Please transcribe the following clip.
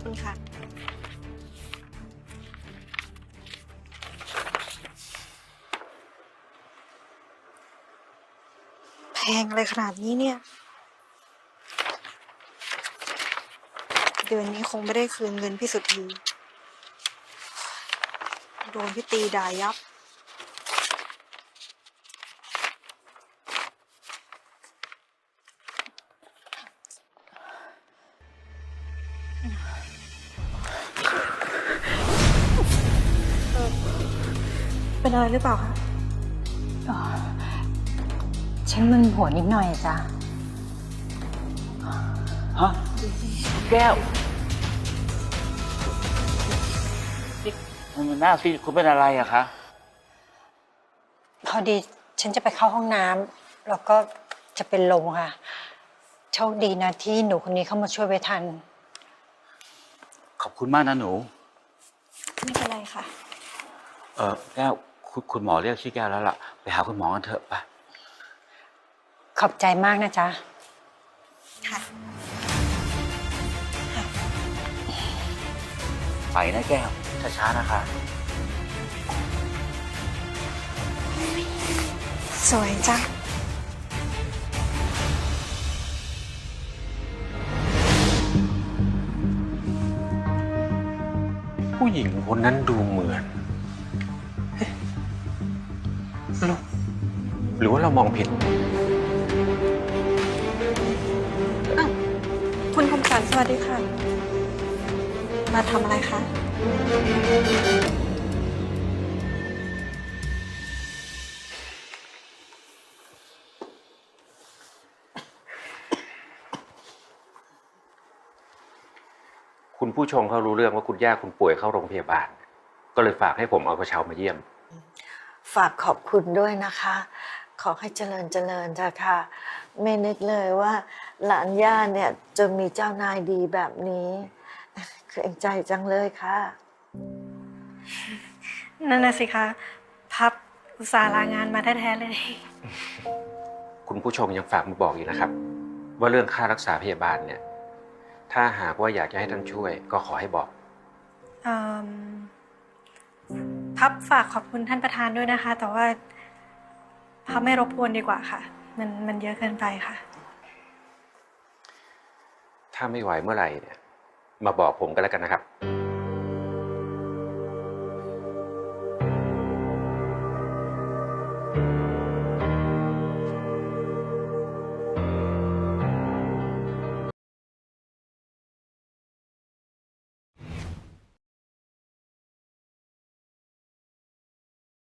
อบคุณค่ะ แพงอะไรขนาดนี้เนี่ย เดือนนี้คงไม่ได้คืนเงินพี่สุธีโดนพี่ตีด่ายับเเป็นอะไรหรือเปล่าคะฉันมึนหัวนิดหน่อยจ้ะ ฮะ แก้วนี่มันหน้าซีดคุณเป็นอะไรอะคะ พอดีฉันจะไปเข้าห้องน้ำแล้วก็จะเป็นลมค่ะ โชคดีนะที่หนูคนนี้เข้ามาช่วยไว้ทัน ขอบคุณมากนะหนู ไม่เป็นไรค่ะ เออแก้วคุณคุณหมอเรียกชื่อแก้วแล้วล่ะ ไปหาคุณหมอกันเถอะไป ขอบใจมากนะจ๊ะ ค่ะ ไปนะแก้ว ช้าๆนะคะ สวยจัง ผู้หญิงคนนั้นดูเหมือน หรือว่าเรามองผิดคุณคมสันสวัสดีค่ะ มาทำอะไรคะ คุณผู้ชมเขารู้เรื่องว่าคุณย่าคุณป่วยเข้าโรงพยาบาล ก็เลยฝากให้ผมเอากระเช้ามาเยี่ยม ฝากขอบคุณด้วยนะคะ ขอให้เจริญเจริญเถอะค่ะ ไม่นึกเลยว่าหลานย่าเนี่ยจะมีเจ้านายดีแบบนี้ เกรงใจจังเลยค่ะ นั่นน่ะสิคะพับอุตส่าห์ลางานมาแท้ๆเลย คุณผู้ชมยังฝากมาบอกอีกนะครับ ว่าเรื่องค่ารักษาพยาบาลเนี่ย ถ้าหากว่าอยากจะให้ท่านช่วย ก็ขอให้บอก เอิ่ม ครับฝากขอบคุณท่านประธานด้วยนะคะ แต่ว่าพับไม่รบกวนดีกว่าค่ะ มันมันเยอะเกินไปค่ะ ถ้าไม่ไหวเมื่อไหร่เนี่ย มาบอกผมก็แล้วกันนะครับ